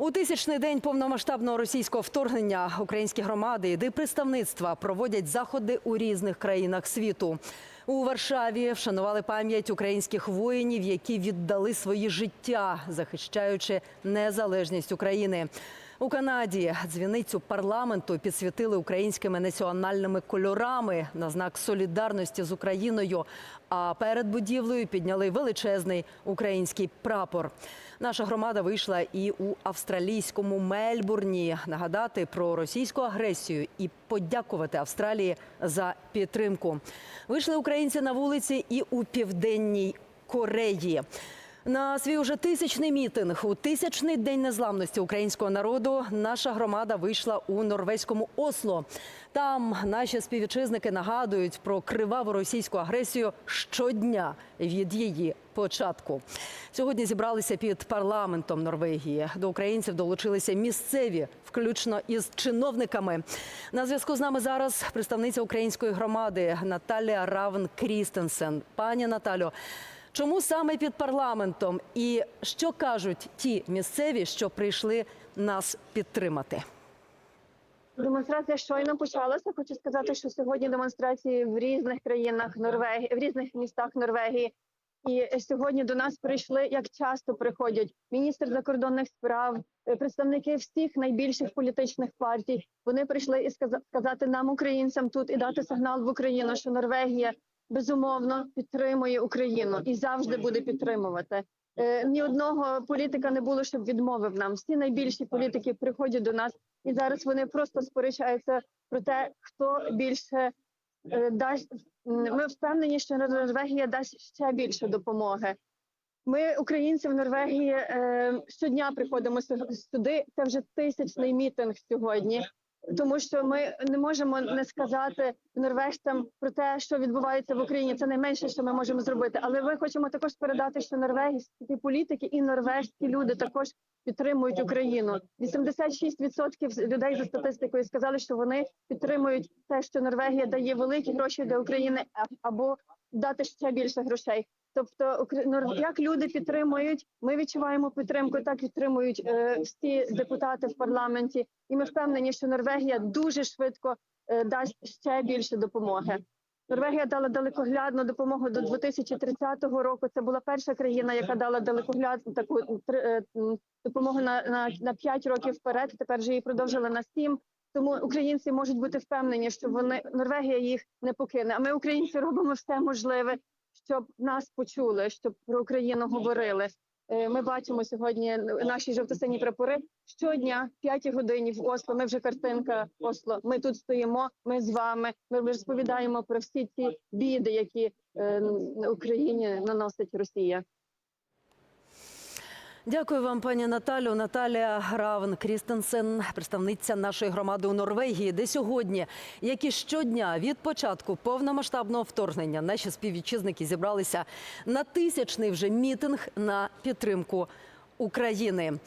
У тисячний день повномасштабного російського вторгнення українські громади і представництва проводять заходи у різних країнах світу. У Варшаві вшанували пам'ять українських воїнів, які віддали свої життя, захищаючи незалежність України. У Канаді дзвіницю парламенту підсвітили українськими національними кольорами на знак солідарності з Україною. А перед будівлею підняли величезний український прапор. Наша громада вийшла і у австралійському Мельбурні нагадати про російську агресію і подякувати Австралії за підтримку. Вийшли українці на вулиці і у південній Кореї. На свій уже тисячний мітинг у тисячний день незламності українського народу наша громада вийшла у норвезькому Осло. Там наші співвітчизники нагадують про криваву російську агресію щодня від її початку. Сьогодні зібралися під парламентом Норвегії. До українців долучилися місцеві, включно із чиновниками. На зв'язку з нами зараз представниця української громади Наталія Равн Крістенсен. Пані Наталю. Чому саме під парламентом? І що кажуть ті місцеві, що прийшли нас підтримати? Демонстрація щойно почалася. Хочу сказати, що сьогодні демонстрації в різних країнах Норвегії, в різних містах Норвегії. І сьогодні до нас прийшли, як часто приходять міністр закордонних справ, е, представники всіх найбільших політичних партій. Вони прийшли і сказа- сказати нам, українцям, тут і дати сигнал в Україну, що Норвегія безумовно підтримує Україну і завжди буде підтримувати. Е, Ні одного політика не було, щоб відмовив нам. Всі найбільші політики приходять до нас, і зараз вони просто сперечаються про те, хто більше е, дасть. Ми впевнені, що Норвегія дасть ще більше допомоги. Ми, українці в Норвегії, е, щодня приходимо сюди. Це вже тисячний мітинг сьогодні. Тому що ми не можемо не сказати норвежцям про те, що відбувається в Україні. Це найменше, що ми можемо зробити. Але ми хочемо також передати, що норвезькі політики і норвежські люди також підтримують Україну. 86% з людей за статистикою сказали, що вони підтримують те, що Норвегія дає великі гроші для України або дати ще більше грошей. Тобто, Нор- як люди підтримують, ми відчуваємо підтримку, так підтримують е, всі депутати в парламенті, і ми впевнені, що Норвегія дуже швидко е, дасть ще більше допомоги. Норвегія дала далекоглядну допомогу до 2030 року. Це була перша країна, яка дала далекоглядну таку е, допомогу на, на, на 5 років вперед. Тепер же її продовжили на 7. Тому українці можуть бути впевнені, що вони Норвегія їх не покине. А ми, українці, робимо все можливе, щоб нас почули, щоб про Україну говорили. Е, Ми бачимо сьогодні наші жовто-сині прапори. Щодня, в 5 годині в Осло. Ми вже картинка Осло. Ми тут стоїмо. Ми з вами. Ми розповідаємо про всі ці біди, які е, Україні наносить Росія. Дякую вам, пані Наталю. Наталія Равн Крістенсен, представниця нашої громади у Норвегії, де сьогодні, як і щодня від початку повномасштабного вторгнення, наші співвітчизники зібралися на тисячний вже мітинг на підтримку України.